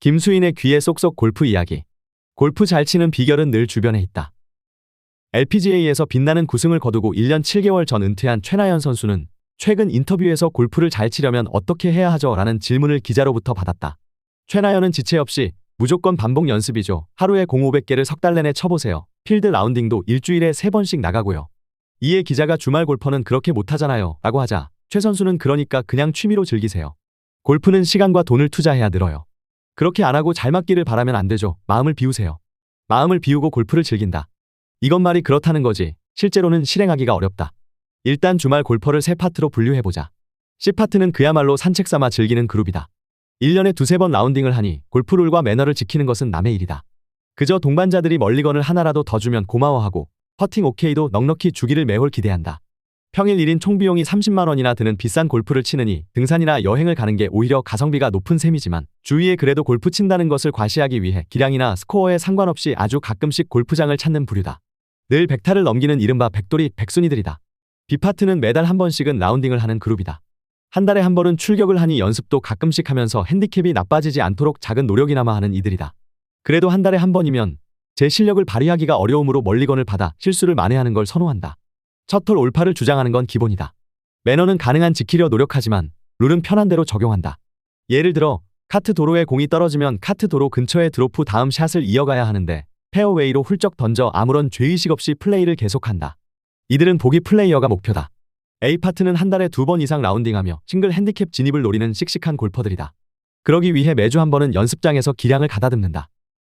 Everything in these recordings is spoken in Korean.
김수인의 귀에 쏙쏙 골프 이야기. 골프 잘 치는 비결은 늘 주변에 있다. LPGA에서 빛나는 구승을 거두고 1년 7개월 전 은퇴한 최나연 선수는 최근 인터뷰에서 골프를 잘 치려면 어떻게 해야 하죠? 라는 질문을 기자로부터 받았다. 최나연은 지체 없이 무조건 반복 연습이죠. 하루에 공 500개를 석 달 내내 쳐보세요. 필드 라운딩도 일주일에 3번씩 나가고요. 이에 기자가 주말 골퍼는 그렇게 못하잖아요. 라고 하자 최 선수는 그러니까 그냥 취미로 즐기세요. 골프는 시간과 돈을 투자해야 늘어요. 그렇게 안 하고 잘 맞기를 바라면 안 되죠. 마음을 비우세요. 마음을 비우고 골프를 즐긴다. 이건 말이 그렇다는 거지. 실제로는 실행하기가 어렵다. 일단 주말 골퍼를 세 파트로 분류해보자. C파트는 그야말로 산책 삼아 즐기는 그룹이다. 1년에 두세 번 라운딩을 하니 골프 룰과 매너를 지키는 것은 남의 일이다. 그저 동반자들이 멀리건을 하나라도 더 주면 고마워하고 퍼팅 오케이도 넉넉히 주기를 매홀 기대한다. 평일 1인 총 비용이 30만 원이나 드는 비싼 골프를 치느니 등산이나 여행을 가는 게 오히려 가성비가 높은 셈이지만 주위에 그래도 골프 친다는 것을 과시하기 위해 기량이나 스코어에 상관없이 아주 가끔씩 골프장을 찾는 부류다. 늘 백타를 넘기는 이른바 백돌이 백순이들이다. B파트는 매달 한 번씩은 라운딩을 하는 그룹이다. 한 달에 한 번은 출격을 하니 연습도 가끔씩 하면서 핸디캡이 나빠지지 않도록 작은 노력이나마 하는 이들이다. 그래도 한 달에 한 번이면 제 실력을 발휘하기가 어려우므로 멀리건을 받아 실수를 만회하는 걸 선호한다. 첫홀 올파를 주장하는 건 기본이다. 매너는 가능한 지키려 노력하지만 룰은 편한 대로 적용한다. 예를 들어 카트 도로에 공이 떨어지면 카트 도로 근처에 드로프 다음 샷을 이어가야 하는데 페어웨이로 훌쩍 던져 아무런 죄의식 없이 플레이를 계속한다. 이들은 보기 플레이어가 목표다. A파트는 한 달에 두 번 이상 라운딩하며 싱글 핸디캡 진입을 노리는 씩씩한 골퍼들이다. 그러기 위해 매주 한 번은 연습장에서 기량을 가다듬는다.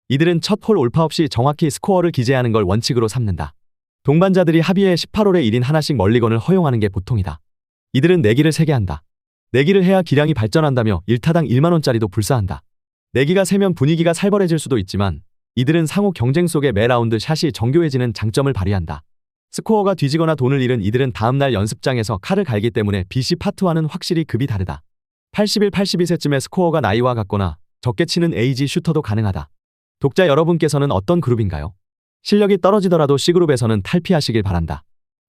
이들은 첫 홀 올파 없이 정확히 스코어를 기재하는 걸 원칙으로 삼는다. 동반자들이 합의해 18홀에 1인 하나씩 멀리건을 허용하는 게 보통이다. 이들은 내기를 세게 한다. 내기를 해야 기량이 발전한다며 1타당 1만원짜리도 불사한다. 내기가 세면 분위기가 살벌해질 수도 있지만 이들은 상호 경쟁 속에 매 라운드 샷이 정교해지는 장점을 발휘한다. 스코어가 뒤지거나 돈을 잃은 이들은 다음날 연습장에서 칼을 갈기 때문에 BC 파트와는 확실히 급이 다르다. 81, 82세쯤의 스코어가 나이와 같거나 적게 치는 AG 슈터도 가능하다. 독자 여러분께서는 어떤 그룹인가요? 실력이 떨어지더라도 C그룹에서는 탈피하시길 바란다.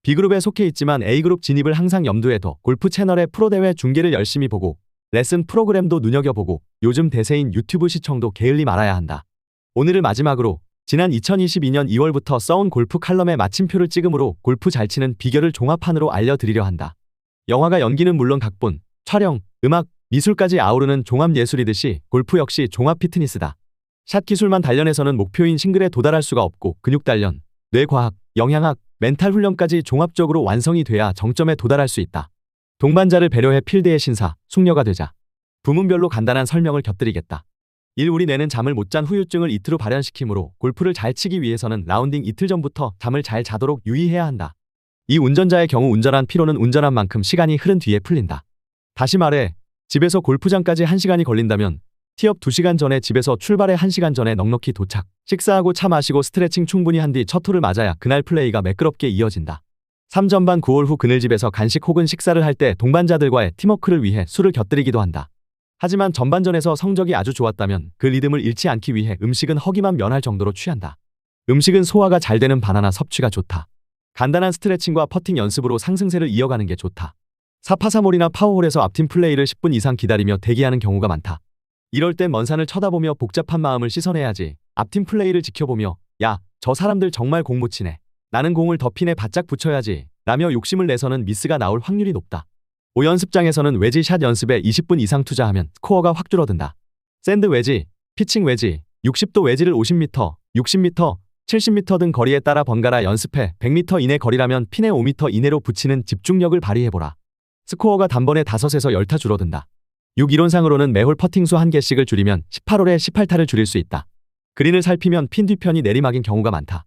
B그룹에 속해 있지만 A그룹 진입을 항상 염두에 둬 골프 채널의 프로대회 중계를 열심히 보고 레슨 프로그램도 눈여겨보고 요즘 대세인 유튜브 시청도 게을리 말아야 한다. 오늘을 마지막으로 지난 2022년 2월부터 써온 골프 칼럼에 마침표를 찍음으로 골프 잘 치는 비결을 종합판으로 알려드리려 한다. 영화가 연기는 물론 각본, 촬영, 음악, 미술까지 아우르는 종합예술이듯이 골프 역시 종합 피트니스다. 샷 기술만 단련해서는 목표인 싱글에 도달할 수가 없고 근육 단련, 뇌과학, 영양학, 멘탈 훈련까지 종합적으로 완성이 돼야 정점에 도달할 수 있다. 동반자를 배려해 필드의 신사, 숙녀가 되자. 부문별로 간단한 설명을 곁들이겠다. 1. 우리 뇌는 잠을 못 잔 후유증을 이틀 후 발현시키므로 골프를 잘 치기 위해서는 라운딩 이틀 전부터 잠을 잘 자도록 유의해야 한다. 이 운전자의 경우 운전한 피로는 운전한 만큼 시간이 흐른 뒤에 풀린다. 다시 말해 집에서 골프장까지 1시간이 걸린다면 티업 2시간 전에 집에서 출발해 1시간 전에 넉넉히 도착. 식사하고 차 마시고 스트레칭 충분히 한 뒤 첫 홀을 맞아야 그날 플레이가 매끄럽게 이어진다. 3전반 9홀 후 그늘집에서 간식 혹은 식사를 할 때 동반자들과의 팀워크를 위해 술을 곁들이기도 한다. 하지만 전반전에서 성적이 아주 좋았다면 그 리듬을 잃지 않기 위해 음식은 허기만 면할 정도로 취한다. 음식은 소화가 잘 되는 바나나 섭취가 좋다. 간단한 스트레칭과 퍼팅 연습으로 상승세를 이어가는 게 좋다. 사파사몰이나 파워홀에서 앞팀 플레이를 10분 이상 기다리며 대기하는 경우가 많다. 이럴 땐 먼 산을 쳐다보며 복잡한 마음을 씻어내야지. 앞팀 플레이를 지켜보며 야, 저 사람들 정말 공 못 치네. 나는 공을 더 핀에 바짝 붙여야지. 라며 욕심을 내서는 미스가 나올 확률이 높다. 5연습장에서는 웨지 샷 연습에 20분 이상 투자하면 스코어가 확 줄어든다. 샌드 웨지, 피칭 웨지, 60도 웨지를 50m, 60m, 70m 등 거리에 따라 번갈아 연습해 100m 이내 거리라면 핀에 5m 이내로 붙이는 집중력을 발휘해보라. 스코어가 단번에 5에서 10타 줄어든다. 6 이론상으로는 매홀 퍼팅수 1개씩을 줄이면 18홀에 18타를 줄일 수 있다. 그린을 살피면 핀 뒤편이 내리막인 경우가 많다.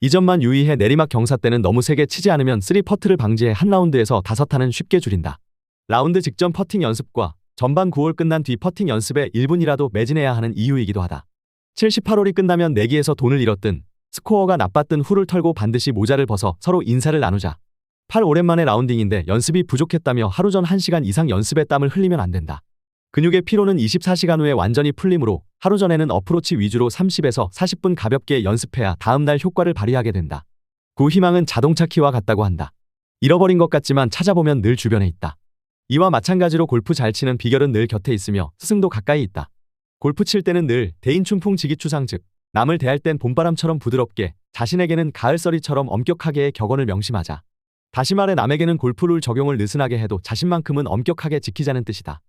이 점만 유의해 내리막 경사 때는 너무 세게 치지 않으면 3퍼트를 방지해 한 라운드에서 5타는 쉽게 줄인다. 라운드 직전 퍼팅 연습과 전반 9홀 끝난 뒤 퍼팅 연습에 1분이라도 매진해야 하는 이유이기도 하다. 78홀이 끝나면 내기에서 돈을 잃었든 스코어가 나빴든 후를 털고 반드시 모자를 벗어 서로 인사를 나누자. 8 오랜만에 라운딩인데 연습이 부족했다며 하루 전 1시간 이상 연습에 땀을 흘리면 안 된다. 근육의 피로는 24시간 후에 완전히 풀림으로 하루 전에는 어프로치 위주로 30에서 40분 가볍게 연습해야 다음날 효과를 발휘하게 된다. 구 희망은 자동차 키와 같다고 한다. 잃어버린 것 같지만 찾아보면 늘 주변에 있다. 이와 마찬가지로 골프 잘 치는 비결은 늘 곁에 있으며 스승도 가까이 있다. 골프 칠 때는 늘 대인춘풍 지기추상 즉 남을 대할 땐 봄바람처럼 부드럽게 자신에게는 가을서리처럼 엄격하게의 격언을 명심하자. 다시 말해 남에게는 골프룰 적용을 느슨하게 해도 자신만큼은 엄격하게 지키자는 뜻이다.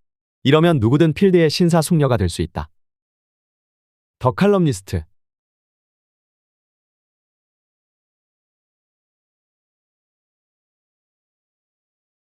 이러면 누구든 필드의 신사숙녀가 될 수 있다. 더 칼럼니스트